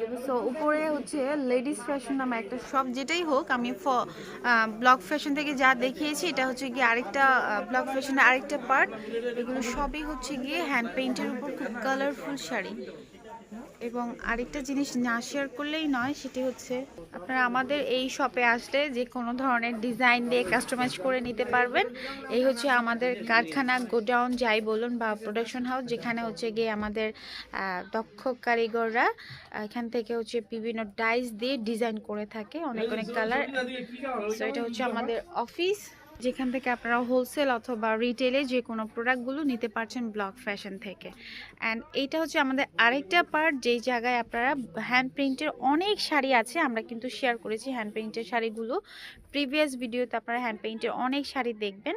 দেবো সো উপরে হচ্ছে লেডিস ফ্যাশন নামে একটা শপ যেটাই হোক, আমি ব্লক ফ্যাশন থেকে যা দেখিয়েছি, এটা হচ্ছে গিয়ে আরেকটা ব্লক ফ্যাশনের আরেকটা পার্ট এগুলো সবই হচ্ছে গিয়ে হ্যান্ড পেইন্টের উপর খুব কালারফুল শাড়ি। এবং আরেকটা জিনিস না শেয়ার করলেই নয়, সেটি হচ্ছে আপনারা আমাদের এই শপে আসলে যে কোনো ধরনের ডিজাইন দিয়ে কাস্টমাইজ করে নিতে পারবেন। এই হচ্ছে আমাদের কারখানা গোডাউন যাই বলুন বা প্রোডাকশন হাউস যেখানে হচ্ছে গিয়ে আমাদের দক্ষ কারিগররা এখান থেকে হচ্ছে বিভিন্ন ডাইস দিয়ে ডিজাইন করে থাকে, অনেক অনেক কালার সো এটা হচ্ছে আমাদের অফিস যেখান থেকে আপনারা হোলসেল অথবা রিটেলে যে কোনো প্রোডাক্টগুলো নিতে পারছেন ব্লক ফ্যাশন থেকে। অ্যান্ড এইটা হচ্ছে আমাদের আরেকটা পার্ট যেই জায়গায় আপনারা হ্যান্ড প্রিন্টের অনেক শাড়ি আছে, আমরা কিন্তু শেয়ার করেছি হ্যান্ড প্রিন্টের শাড়িগুলো। প্রিভিয়াস ভিডিওতে আপনারা হ্যান্ড প্রিন্টের অনেক শাড়ি দেখবেন।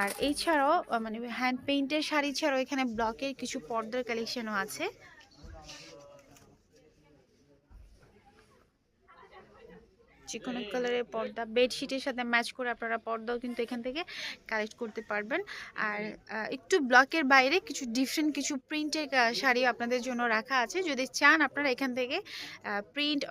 আর এছাড়াও মানে হ্যান্ড পেইন্টের শাড়ি ছাড়াও এখানে ব্লকের কিছু পর্দার কালেকশনও আছে। চিকন কালারের পর্দা বেডশিটের সাথে ম্যাচ করে আপনারা পর্দাও কিন্তু এখান থেকে কালেক্ট করতে পারবেন। আর একটু ব্লকের বাইরে কিছু ডিফারেন্ট কিছু প্রিন্টের শাড়ি আপনাদের জন্য রাখা আছে। যদি চান আপনারা এখান থেকে প্রিন্ট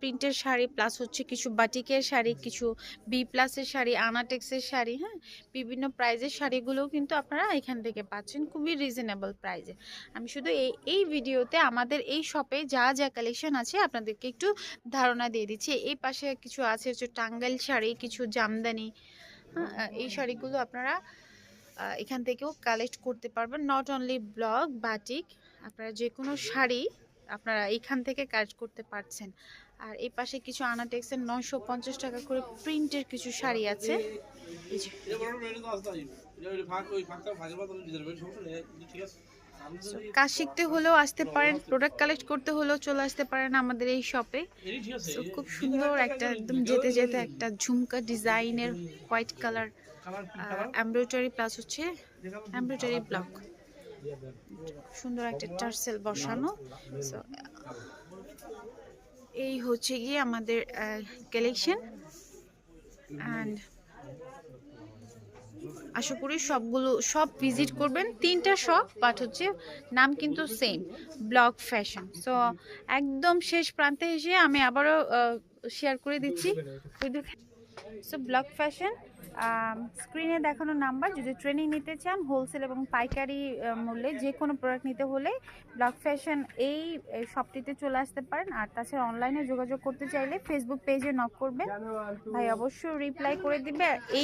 প্রিন্টের শাড়ি প্লাস হচ্ছে কিছু বাটিকের শাড়ি কিছু বি প্লাসের শাড়ি আনাটেক্সের শাড়ি হ্যাঁ? বিভিন্ন প্রাইজের শাড়িগুলোও কিন্তু আপনারা এখান থেকে পাচ্ছেন খুবই রিজনেবল প্রাইজে আমি শুধু এই এই ভিডিওতে আমাদের এই শপে যা যা কালেকশন আছে আপনাদেরকে একটু ধারণা দিয়ে দিচ্ছি। এই পাশে কিছু আছে হচ্ছে টাঙ্গাইল শাড়ি, কিছু জামদানি হ্যাঁ এই শাড়িগুলো আপনারা এখান থেকেও কালেক্ট করতে পারবেন। নট অনলি ব্লক বাটিক, আপনারা যে কোনো শাড়ি আপনারা এখান থেকে কাজ করতে পারছেন। আর এই পাশে কিছু আনাটেক্সের নয়শো পঞ্চাশ টাকা করে প্রিন্টের কিছু শাড়ি আছে। এই যে। কাজ শিখতে হলেও আসতে পারেন প্রোডাক্ট কালেক্ট করতে হলেও চলে আসতে পারেন আমাদের এই শপে খুব সুন্দর একটা একদম যেতে যেতে একটা ঝুমকা ডিজাইনের হোয়াইট কালার এমব্রয়ডারি প্লাস হচ্ছে এমব্রয়ডারি ব্লক সুন্দর একটা টার্সেল বসানো। So, এই হচ্ছে গিয়ে আমাদের কালেকশন অ্যান্ড আশা করি সবগুলো, সব ভিজিট করবেন। তিনটা শপ বাট হচ্ছে নাম কিন্তু সেম ব্লক ফ্যাশন সো একদম শেষ প্রান্তে এসে আমি আবারও শেয়ার করে দিচ্ছি। সো ব্লক ফ্যাশন স্ক্রিনে দেখানো নাম্বার যদি ট্রেনিং নিতে চান হোলসেল এবং পাইকারি মূল্যে যে কোনো প্রোডাক্ট নিতে হলে ব্লক ফ্যাশন এই শপটিতে চলে আসতে পারেন। আর তাছাড়া অনলাইনে যোগাযোগ করতে চাইলে ফেসবুক পেজে নক করবেন। ভাই, অবশ্যই রিপ্লাই করে দিবে। এই